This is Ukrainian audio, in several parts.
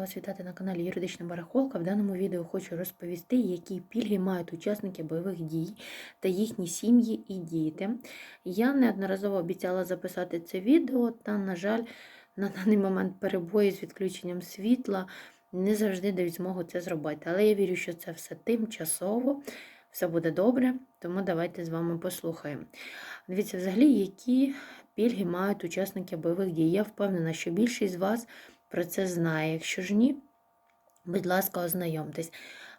Вас вітати на каналі Юридична Барахолка. В даному відео хочу розповісти, які пільги мають учасники бойових дій та їхні сім'ї і діти. Я неодноразово обіцяла записати це відео, та, на жаль, на даний момент перебої з відключенням світла не завжди дають змогу це зробити. Але я вірю, що це все тимчасово, все буде добре, тому давайте з вами послухаємо. Дивіться, взагалі, які пільги мають учасники бойових дій. Я впевнена, що більшість з вас про це знає. Якщо ж ні, будь ласка, ознайомтесь.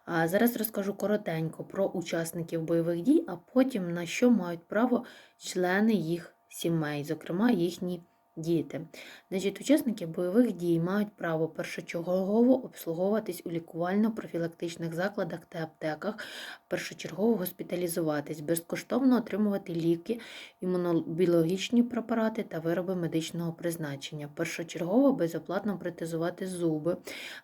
А зараз розкажу коротенько про учасників бойових дій, а потім на що мають право члени їх сімей, зокрема їхні діти. Значить, учасники бойових дій мають право першочергово обслуговуватись у лікувально-профілактичних закладах та аптеках, першочергово госпіталізуватись, безкоштовно отримувати ліки, імунобіологічні препарати та вироби медичного призначення, першочергово безоплатно протезувати зуби,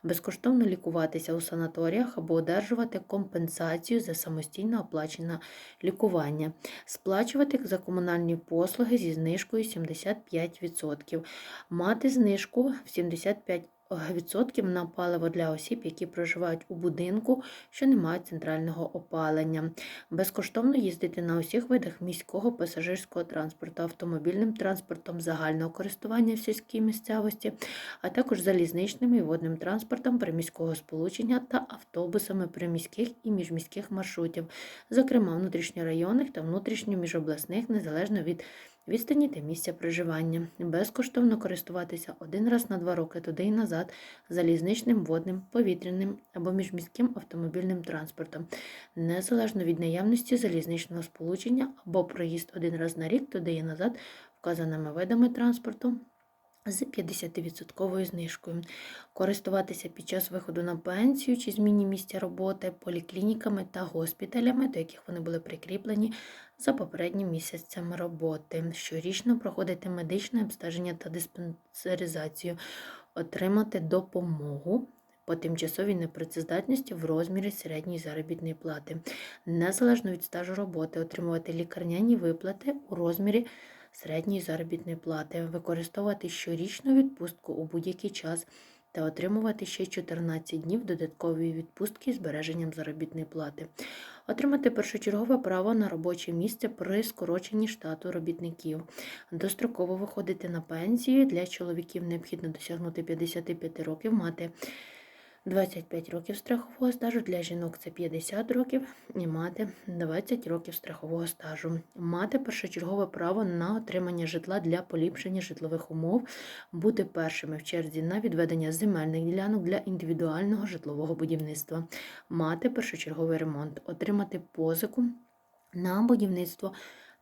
безкоштовно лікуватися у санаторіях або одержувати компенсацію за самостійно оплачене лікування, сплачувати за комунальні послуги зі знижкою 75%, мати знижку в 75% на паливо для осіб, які проживають у будинку, що не мають центрального опалення, безкоштовно їздити на усіх видах міського пасажирського транспорту, автомобільним транспортом загального користування в сільській місцевості, а також залізничним і водним транспортом приміського сполучення та автобусами приміських і міжміських маршрутів, зокрема внутрішньорайонних та внутрішньоміжобласних, незалежно від відстані та місця проживання, безкоштовно користуватися один раз на два роки туди і назад залізничним, водним, повітряним або міжміським автомобільним транспортом, незалежно від наявності залізничного сполучення або проїзд один раз на рік туди і назад вказаними видами транспорту. З 50% знижкою, користуватися під час виходу на пенсію чи зміні місця роботи поліклініками та госпіталями, до яких вони були прикріплені за попереднім місяцем роботи, щорічно проходити медичне обстеження та диспансеризацію, отримати допомогу. По тимчасовій непрацездатності в розмірі середньої заробітної плати, незалежно від стажу роботи, отримувати лікарняні виплати у розмірі середньої заробітної плати, використовувати щорічну відпустку у будь-який час та отримувати ще 14 днів додаткової відпустки з збереженням заробітної плати, отримати першочергове право на робоче місце при скороченні штату робітників, достроково виходити на пенсію. Для чоловіків необхідно досягнути 55 років, мати 25 років страхового стажу, для жінок це 50 років і мати 20 років страхового стажу. Мати першочергове право на отримання житла для поліпшення житлових умов, бути першими в черзі на відведення земельних ділянок для індивідуального житлового будівництва, мати першочерговий ремонт, отримати позику на будівництво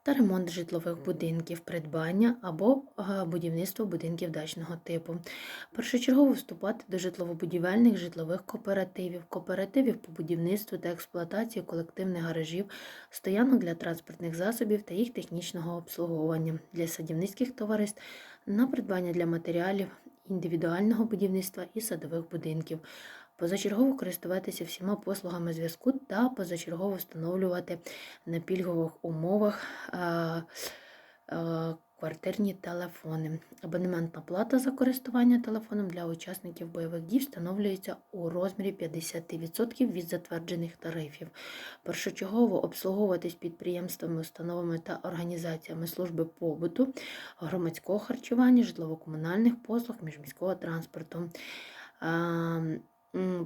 та ремонт житлових будинків, придбання або е, будівництво будинків дачного типу. Першочергово вступати до житлово-будівельних житлових кооперативів, кооперативів по будівництву та експлуатації колективних гаражів, стоянок для транспортних засобів та їх технічного обслуговування для садівницьких товариств на придбання для матеріалів індивідуального будівництва і садових будинків позачергово користуватися всіма послугами зв'язку та позачергово встановлювати на пільгових умовах квартирні телефони. Абонементна плата за користування телефоном для учасників бойових дій встановлюється у розмірі 50% від затверджених тарифів. Першочергово обслуговуватись підприємствами, установами та організаціями служби побуту, громадського харчування, житлово-комунальних послуг, міжміського транспорту.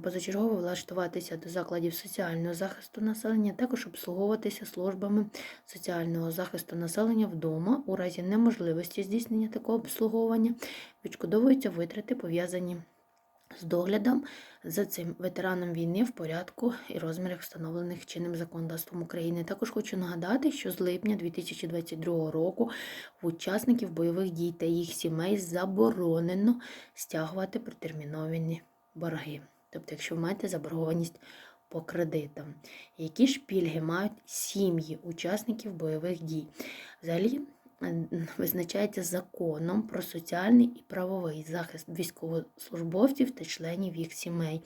Позачергово влаштуватися до закладів соціального захисту населення, також обслуговуватися службами соціального захисту населення вдома у разі неможливості здійснення такого обслуговування, відшкодовуються витрати, пов'язані з доглядом за цим ветераном війни в порядку і розмірах, встановлених чинним законодавством України. Також хочу нагадати, що з липня 2022 року в учасників бойових дій та їх сімей заборонено стягувати протерміновані борги. Тобто, якщо ви маєте заборгованість по кредитам, які ж пільги мають сім'ї учасників бойових дій? Взагалі визначається законом про соціальний і правовий захист військовослужбовців та членів їх сімей.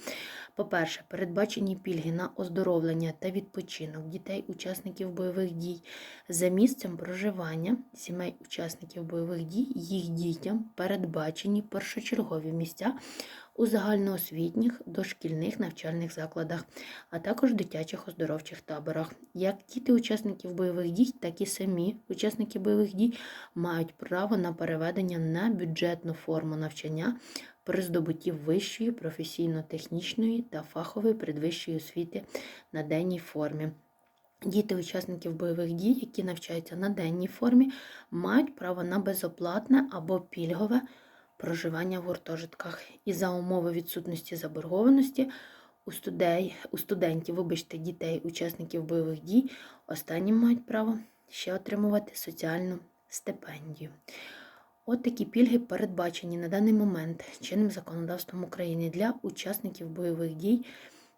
По-перше, передбачені пільги на оздоровлення та відпочинок дітей, учасників бойових дій за місцем проживання сімей учасників бойових дій, їх дітям передбачені першочергові місця у загальноосвітніх дошкільних навчальних закладах, а також дитячих оздоровчих таборах. Як діти учасників бойових дій, так і самі учасники бойових дій мають право на переведення на бюджетну форму навчання при здобутті вищої професійно-технічної та фахової передвищої освіти на денній формі. Діти учасників бойових дій, які навчаються на денній формі, мають право на безоплатне або пільгове проживання в гуртожитках. І за умови відсутності заборгованості у, студей, у студентів, вибачте, дітей, учасників бойових дій, останні мають право ще отримувати соціальну стипендію. От такі пільги передбачені на даний момент чинним законодавством України для учасників бойових дій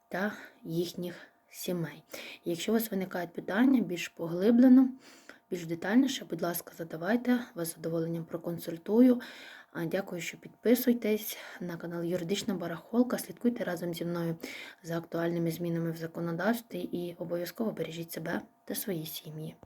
та їхніх сімей. Якщо у вас виникають питання більш поглиблено, більш детальніше, будь ласка, задавайте, вас задоволенням проконсультую. Дякую, що підписуєтесь на канал Юридична Барахолка. Слідкуйте разом зі мною за актуальними змінами в законодавстві і обов'язково бережіть себе та свої сім'ї.